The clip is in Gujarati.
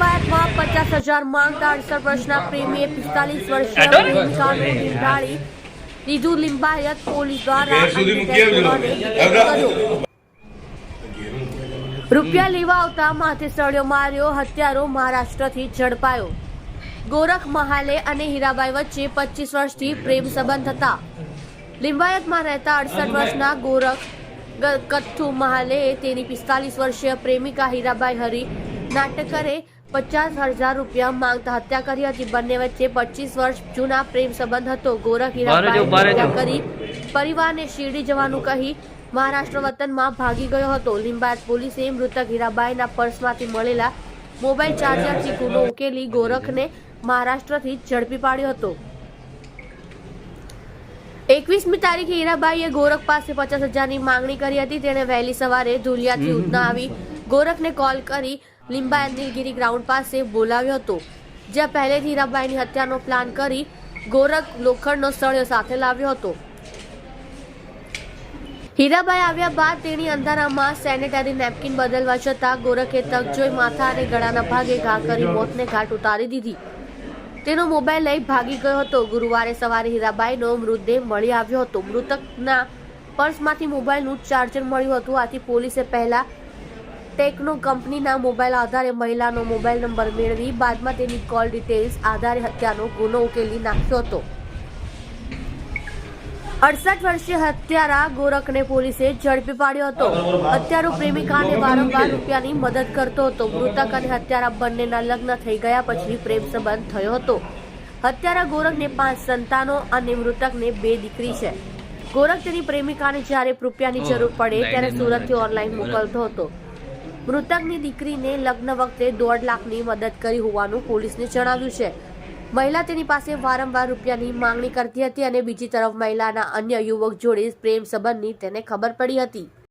લિંબાયતમાં પચાસ હજાર માંગતા અડસઠ વર્ષના પ્રેમીએ પિસ્તાલીસ વર્ષીય અટોરે? પ્રેમિકાને લીધું લિંબાયત પોલીસ દ્વારા ઘેર સુધી મૂકી આવજો. કર્યો. રૂપિયા લેવા આવતા માથે સળિયો માર્યો હત્યારો મહારાષ્ટ્રથી ઝડપાયો ગોરખ મહાલે અને હીરાબાઈ વચ્ચે પચીસ વર્ષથી પ્રેમ સંબંધ હતા લિંબાયતમાં રહેતા અડસઠ વર્ષના ગોરખ કથ્થુ મહાલે તેની પિસ્તાલીસ વર્ષીય પ્રેમિકા હીરાબાઈ હરી નાટકરે પચાસ હજાર રૂપિયા માંગતા હત્યા કરી હતી. બંને વચ્ચે પચીસ વર્ષ જૂના પ્રેમ સંબંધ હતો. ગોરખ હીરાબાઈ કરી પરિવારને શિરડી જવાનું કહી મહારાષ્ટ્ર વતનમાં ભાગી ગયો હતો. લિંબાયત પોલીસે મૃતક હીરાબાઈના પર્સમાંથી મળેલા મોબાઈલ ચાર્જરથી ગુનો ઉકેલી ગોરખને મહારાષ્ટ્રથી ઝડપી પાડ્યો હતો. એકવીસમી તારીખે હીરાબાઈએ ગોરખ પાસે પચાસ હજારની માંગણી કરી હતી. તેણે વહેલી સવારે ધુલિયાથી ઉધના આવી ગોરખને કોલ કરી લિંબાયત નીલગીરી ગ્રાઉન્ડ પાસે બોલાવ્યો હતો, જ્યાં પહેલેથી હીરાબાઈની હત્યાનો પ્લાન કરી ગોરખ લોખંડનો સળિયો સાથે લાવ્યો હતો. હીરાબાઈ આવ્યા બાદ તેની અંધારામાં સેનેટરી નેપકિન બદલવા છતાં ગોરખે તક જોઈ માથા અને ગળાના ભાગે ઘા કરી મોતને ઘાટ ઉતારી દીધી. તેનો મોબાઈલ લઈ ભાગી ગયો હતો. ગુરુવારે સવારે હીરાબાઈનો મૃતદેહ મળી આવ્યો હતો. મૃતકના પર્સમાંથી મોબાઈલનું ચાર્જર મળ્યું હતું. આથી પોલીસે પહેલા ટેકનો કંપનીના મોબાઈલ આધારે મહિલાનો મોબાઈલ નંબર મેળવી બાદમાં તેની કોલ ડિટેલ્સ આધારે હત્યાનો ગુનો ઉકેલી નાખ્યો હતો. અડસઠ વર્ષીય હત્યારા ગોરખને પોલીસે ઝડપી પાડ્યો હતો. હત્યારો પ્રેમિકાને વારંવાર રૂપિયાની મદદ કરતો હતો. મૃતક અને હત્યારા બંનેના લગ્ન થઈ ગયા પછી પ્રેમ સંબંધ થયો હતો. હત્યારા ગોરખને પાંચ સંતાનો અને મૃતકને બે દીકરી છે. ગોરખ તેની પ્રેમિકાને જ્યારે રૂપિયાની જરૂર પડે ત્યારે સુરતથી ઓનલાઈન મોકલતો હતો. મૃતકની દીકરીને લગ્ન વખતે દોઢ લાખની મદદ કરી હોવાનું પોલીસને જણાવ્યું છે. મહિલા તેની પાસે વારંવાર રૂપિયાની માંગણી કરતી હતી અને બીજી તરફ મહિલાના અન્ય યુવક જોડે પ્રેમ સંબંધની તેને ખબર પડી હતી.